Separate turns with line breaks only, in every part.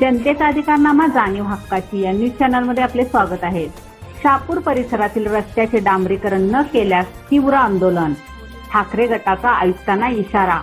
जनतेचा अधिकारनामा जाणीव हक्काची या न्यूज चॅनलमध्ये आपले स्वागत आहे. शापूर परिसरातील रस्त्याचे डांबरीकरण न केल्यास तीव्र आंदोलन. ठाकरे गटाचा आयुक्तांना इशारा.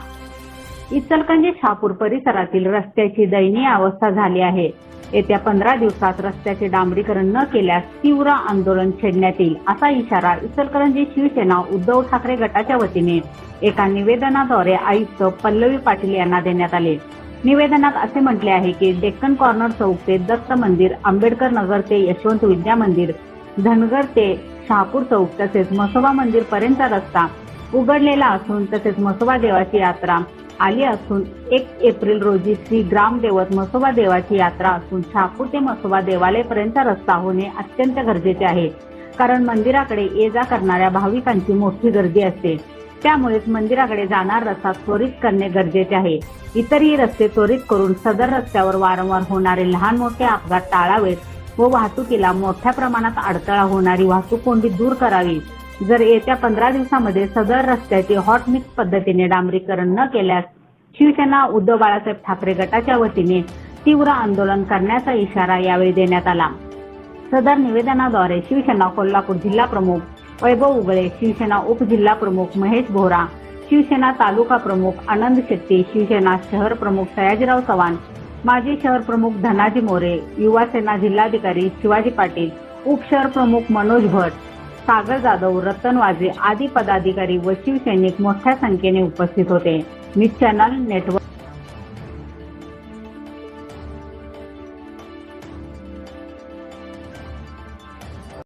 इचलकरंजी शहापूर परिसरातील रस्त्याची दयनीय अवस्था झाली आहे. येत्या पंधरा दिवसात रस्त्याचे डांबरीकरण न केल्यास तीव्र आंदोलन छेडण्यात येईल असा इशारा इचलकरंजी शिवसेना उद्धव ठाकरे गटाच्या वतीने एका निवेदनाद्वारे आयुक्त पल्लवी पाटील यांना देण्यात आले. निवेदनात असे म्हटले आहे की डेक्कन कॉर्नर चौक ते दत्त मंदिर आंबेडकर नगर ते यशवंत विद्या मंदिर धनगर ते शहापूर चौक तसेच मसोबा मंदिर पर्यंतचा रस्ता उघडलेला असून तसेच मसोबा देवाची यात्रा आली असून एक एप्रिल रोजी श्री ग्रामदेवत मसोबा देवाची यात्रा असून शहापूर ते मसोबा देवालयपर्यंतचा रस्ता होणे अत्यंत गरजेचे आहे. कारण मंदिराकडे ये जा करणाऱ्या भाविकांची मोठी गर्दी असते. त्यामुळेच मंदिराकडे जाणार रस्ता त्वरित करणे गरजेचे आहे. इतरही रस्ते त्वरित करून सदर रस्त्यावर वारंवार होणारे लहान मोठे अपघात टाळावेत व वाहतुकीला मोठ्या प्रमाणात अडथळा होणारी वाहतूक कोंडी दूर करावी. जर येत्या पंधरा दिवसामध्ये सदर रस्त्याचे हॉट मिक्स पद्धतीने डांबरीकरण न केल्यास शिवसेना उद्धव बाळासाहेब ठाकरे गटाच्या वतीने तीव्र आंदोलन करण्याचा इशारा यावेळी देण्यात आला. सदर निवेदनाद्वारे शिवसेना कोल्हापूर जिल्हा प्रमुख वैभव उगळे शिवसेना उपजिल्हा प्रमुख महेश भोरा शिवसेना तालुका प्रमुख आनंद शेट्टी शिवसेना शहर प्रमुख सयाजीराव चव्हाण माजी शहर प्रमुख धनाजी मोरे युवासेना जिल्हाधिकारी शिवाजी पाटील उपशहर प्रमुख मनोज भट सागर जाधव रतन वाजे आदी पदाधिकारी व शिवसैनिक मोठ्या संख्येने उपस्थित होते. News channel network